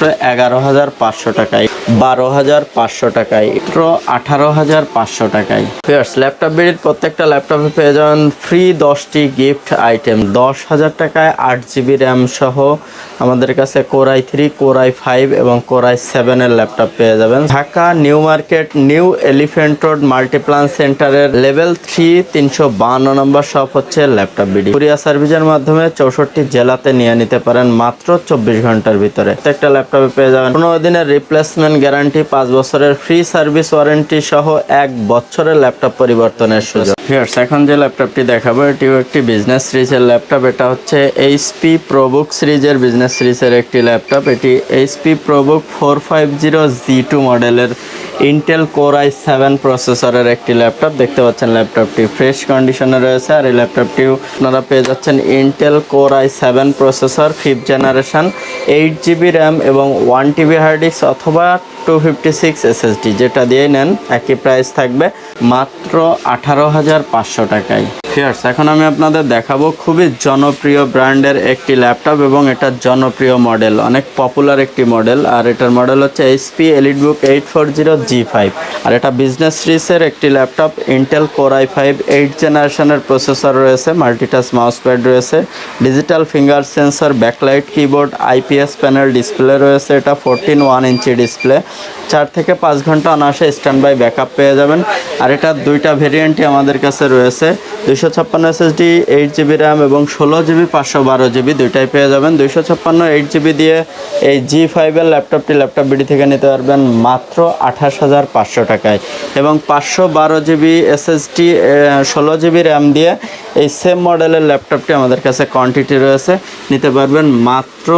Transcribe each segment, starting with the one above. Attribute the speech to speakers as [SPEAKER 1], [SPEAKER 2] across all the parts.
[SPEAKER 1] মাত্র এগারো হাজার পাঁচশো টাকায়, বারো হাজার পাঁচশো টাকায়, মাত্র আঠারো হাজার পাঁচশো টাকায়। ল্যাপটপ বিডির প্রত্যেকটা ল্যাপটপে পেয়ে যাবেন ফ্রি দশটি গিফট আইটেম দশ হাজার টাকায় আট জিবি র্যাম সহ আমাদের কাছে core i three core i five এবং কোরাই সেভেনের ল্যাপটপ পেয়ে যাবেন। Dhaka New Market New Elephant Road Multiplan সেন্টারের লেভেল থ্রি তিনশো বান্ন নম্বর শপ হচ্ছে ল্যাপটপ বিডি। কুরিয়া সার্ভিসের মাধ্যমে চৌষট্টি জেলাতে নিয়ে নিতে পারেন মাত্র চব্বিশ ঘণ্টার ভিতরে। প্রত্যেকটা ল্যাপটপে পেয়ে যাবেন। পনেরো দিনের রিপ্লেসমেন্ট গ্যারান্টি পাঁচ বছরের ফ্রি সার্ভিস ওয়ারেন্টি সহ এক বছরের ল্যাপটপ পরিবর্তনের সুযোগ। ফিয়ার্স এখন যে ল্যাপটপটি দেখাবো, এটিও একটি বিজনেস সিরিজের ল্যাপটপ এটা হচ্ছে এইচপি প্রোবুক সিরিজের বিজনেস সিরিজের একটি ল্যাপটপ এটি HP ProBook four five zero G two মডেলের ইন্টেল কোর আই সেভেন প্রসেসরের একটি ল্যাপটপ দেখতে পাচ্ছেন ল্যাপটপটি ফ্রেশ কন্ডিশনে রয়েছে। আর এই ল্যাপটপটিও আপনারা পেয়ে যাচ্ছেন Intel core i seven processor fifth generation eight GB RAM এবং ওয়ান টিবি হার্ড ডিস্ক অথবা টু ফিফটি সিক্স এসএসডি যেটা দিয়ে নেন একই প্রাইস থাকবে মাত্র আঠারো হাজার পাঁচশো টাকায়। ফিয়ার্স এখন আমি আপনাদের দেখাবো খুবই জনপ্রিয় ব্র্যান্ডের একটি ল্যাপটপ এবং এটা জনপ্রিয় মডেল, অনেক পপুলার একটি মডেল, আর এটার মডেল হচ্ছে HP EliteBook eight four zero G five আর এটা বিজনেস সিরিজের একটি laptop Intel core i five eight জেনারেশনের প্রসেসর রয়েছে মাল্টিটাচ মাউস রয়েছে digital finger sensor backlight keyboard IPS panel display রয়েছে, এটা ফোরটিন ওয়ান ইঞ্চি ডিসপ্লে চার থেকে পাঁচ ঘণ্টা অনায়াসে স্ট্যান্ড বাই ব্যাকআপ পেয়ে যাবেন। আর এটা দুইটা ভেরিয়েন্টই আমাদের কাছে রয়েছে। দুইশো ছাপ্পান্ন এসএসডি এইট জিবি র্যাম এবং ষোলো জিবি পাঁচশো বারো জিবি দুইটাই পেয়ে যাবেন। দুইশো ছাপ্পান্ন এইট জিবি দিয়ে এই জি ফাইভের ল্যাপটপটি ল্যাপটপ বিডি থেকে নিতে পারবেন মাত্র আঠাশ হাজার পাঁচশো টাকায়। এবং পাঁচশো বারো জিবি এসএসডি ষোলো জিবি র্যাম দিয়ে এই সেম মডেলের ল্যাপটপটি আমাদের কাছে কোয়ান্টিটি রয়েছে। নিতে পারবেন মাত্র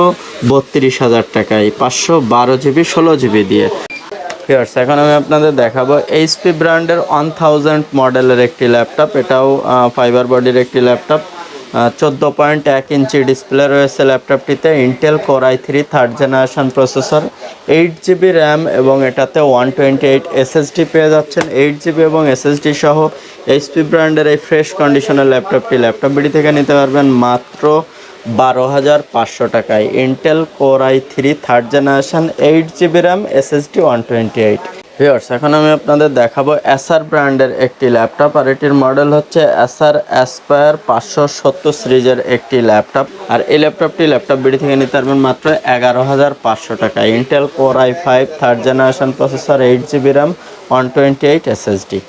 [SPEAKER 1] বত্রিশ হাজার টাকায়, পাঁচশো বারো জিবি, ষোলো জিবি দিয়ে। ফিয়ার্স এখন আমি আপনাদের দেখাবো এইচপি ব্র্যান্ডের ওয়ান থাউজেন্ড মডেলের একটি ল্যাপটপ। এটাও ফাইবার বডির একটি ল্যাপটপ। চোদ্দ পয়েন্ট এক ইঞ্চি ডিসপ্লে রয়েছে ল্যাপটপটিতে। Intel core i three third generation processor eight GB RAM এবং এটাতে ওয়ান টোয়েন্টি এইট এসএসডি পেয়ে যাচ্ছেন। এইট জিবি এবং এসএসডি সহ এইচপি ব্র্যান্ডের এই ফ্রেশ কন্ডিশনের ল্যাপটপটি। ল্যাপটপ বিডি থেকে নিতে পারবেন মাত্র বারো হাজার পাঁচশো টাকায় Intel core i three third generation eight GB RAM SSD one twenty eight viewers এখন আমি আপনাদের দেখাবো এসআর ব্র্যান্ডের একটি ল্যাপটপ আর এটির মডেল হচ্ছে এসআর অ্যাসপায়ার পাঁচশো সত্তর সিরিজের একটি ল্যাপটপ আর এই ল্যাপটপটি ল্যাপটপ বিডি থেকে নিতে পারবেন মাত্র এগারো হাজার পাঁচশো টাকা Intel core i five third generation processor eight GB RAM one twenty eight SSD